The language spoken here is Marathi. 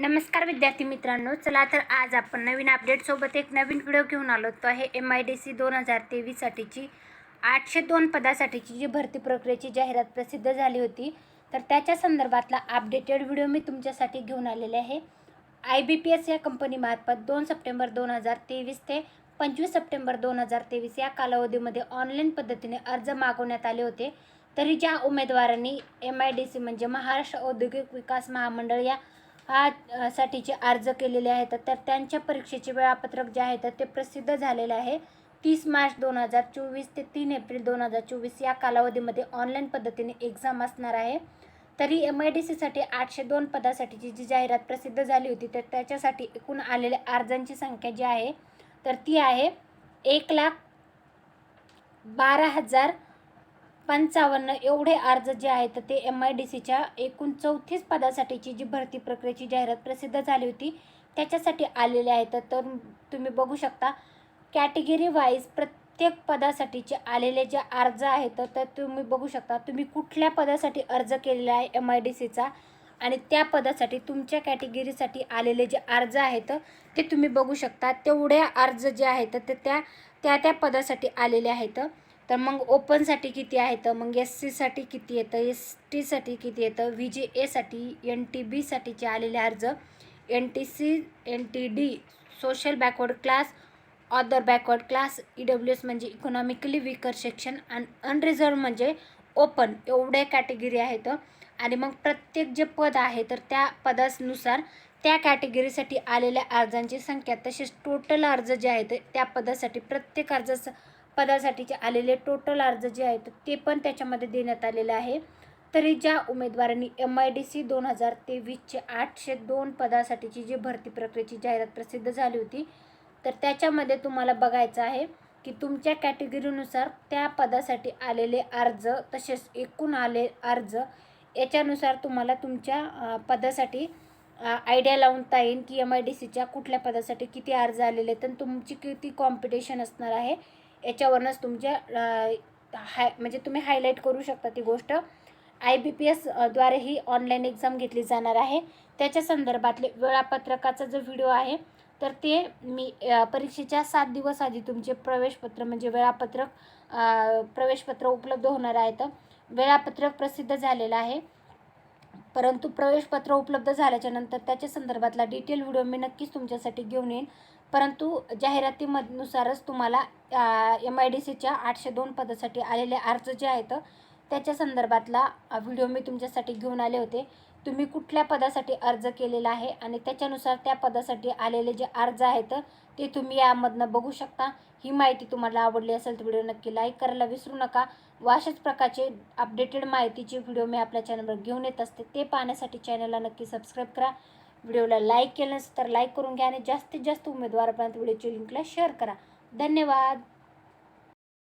नमस्कार विद्यार्थी मित्रांनो चला तर आज आपण नवीन अपडेटसोबत एक नवीन व्हिडिओ घेऊन आलो. तो आहे एम आय डी सी दोन हजार तेवीससाठीची आठशे दोन पदासाठीची जी भरती प्रक्रियेची जाहिरात प्रसिद्ध झाली होती. तर त्याच्या संदर्भातला अपडेटेड व्हिडिओ मी तुमच्यासाठी घेऊन आलेले आहे. आय बी पी एस या कंपनीमार्फत दोन सप्टेंबर दोन हजार तेवीस ते पंचवीस सप्टेंबर दोन हजार तेवीस या कालावधीमध्ये ऑनलाईन पद्धतीने अर्ज मागवण्यात आले होते. तरी ज्या उमेदवारांनी एम आय डी सी म्हणजे महाराष्ट्र औद्योगिक विकास महामंडळ या हा साठीचे अर्ज केलेले आहेत तर त्यांच्या परीक्षेचे वेळापत्रक जे आहे तर ते प्रसिद्ध झालेले आहे. तीस मार्च दोन हजार चोवीस ते तीन एप्रिल दोन हजार चोवीस या कालावधीमध्ये ऑनलाईन पद्धतीने एक्झाम असणार आहे. तरी एम आय डी सीसाठी आठशे दोन पदासाठीची जी जाहिरात प्रसिद्ध झाली होती तर त्याच्यासाठी एकूण आलेल्या अर्जांची संख्या जी आहे तर ती आहे एक लाख बारा हजार पंचावन्न एवढे अर्ज जे आहेत ते एम आय डी सीच्या एकूण चौतीस पदासाठीची जी भरती प्रक्रियेची जाहिरात प्रसिद्ध झाली होती त्याच्यासाठी आलेले आहेत. तर तुम्ही बघू शकता कॅटेगरी वाईज प्रत्येक पदासाठीचे आलेले जे अर्ज आहेत तर तुम्ही बघू शकता तुम्ही कुठल्या पदासाठी अर्ज केलेला आहे एम आय डी सीचा आणि त्या पदासाठी तुमच्या कॅटेगरीसाठी आलेले जे अर्ज आहेत ते तुम्ही बघू शकता. तेवढ्या अर्ज जे आहेत ते त्या त्या त्या पदासाठी आलेले आहेत. तर मग ओपनसाठी किती आहेत मग एस सीसाठी किती येतं एस टीसाठी किती येतं व्ही जी एसाठी एन टी बीसाठीचे आलेले अर्ज N T C N T D social backward class other backward class E W S म्हणजे इकॉनॉमिकली विकर सेक्शन आणि अनरिझर्व म्हणजे ओपन एवढ्या कॅटेगरी आहेत. आणि मग प्रत्येक जे पद आहे तर त्या पदानुसार त्या कॅटेगरीसाठी आलेल्या अर्जांची संख्या. तसेच टोटल अर्ज जे आहेत त्या पदासाठी प्रत्येक अर्जाचं पदासाठीचे आलेले टोटल अर्ज जे आहेत ते पण त्याच्यामध्ये देण्यात आलेले आहे. तरी ज्या उमेदवारांनी एम आय डी सी दोन हजार तेवीसचे आठशे दोन पदासाठीची जी भरती प्रक्रियेची जाहिरात प्रसिद्ध झाली होती तर त्याच्यामध्ये तुम्हाला बघायचं आहे की तुमच्या कॅटेगरीनुसार त्या पदासाठी आलेले अर्ज तसेच एकूण आले अर्ज याच्यानुसार तुम्हाला तुमच्या पदासाठी आयडिया लावता येईल की एम आय डी सीच्या कुठल्या पदासाठी किती अर्ज आलेले आहेत आणि तुमची किती कॉम्पिटिशन असणार आहे. याच्यावरनंच तुमच्या हाय म्हणजे तुम्ही हायलाईट करू शकता ती गोष्ट. आय बी पी एसद्वारे ही ऑनलाईन एक्झाम घेतली जाणार आहे. त्याच्या संदर्भातले वेळापत्रकाचा जो व्हिडिओ आहे तर ते मी परीक्षेच्या सात दिवस आधी तुमचे प्रवेशपत्र म्हणजे वेळापत्रक प्रवेशपत्र उपलब्ध होणार आहेत वेळापत्रक प्रसिद्ध झालेलं आहे. परंतु प्रवेशपत्र उपलब्ध झाल्याच्यानंतर त्याच्या संदर्भातला डिटेल व्हिडिओ मी नक्कीच तुमच्यासाठी घेऊन येईन. परंतु जाहिरातीमनुसारच तुम्हाला एम आय डी सीच्या आठशे दोन पदासाठी आलेले अर्ज जे आहेत त्याच्या संदर्भातला व्हिडिओ मी तुमच्यासाठी घेऊन आले होते. तुम्ही कुठल्या पदासाठी अर्ज केलेला आहे आणि त्याच्यानुसार त्या पदासाठी आलेले जे अर्ज आहेत ते तुम्ही यामधनं बघू शकता. ही माहिती तुम्हाला आवडली असेल तर व्हिडिओ नक्की लाईक करायला विसरू नका. व अशाच प्रकारचे अपडेटेड माहितीचे व्हिडिओ मी आपल्या चॅनलवर घेऊन येत असते ते पाहण्यासाठी चॅनलला नक्की सबस्क्राईब करा. व्हिडिओला लाईक केलं तर लाईक करून घ्या आणि जास्तीत जास्त उमेदवारापर्यंत व्हिडिओची लिंकला शेअर करा. धन्यवाद!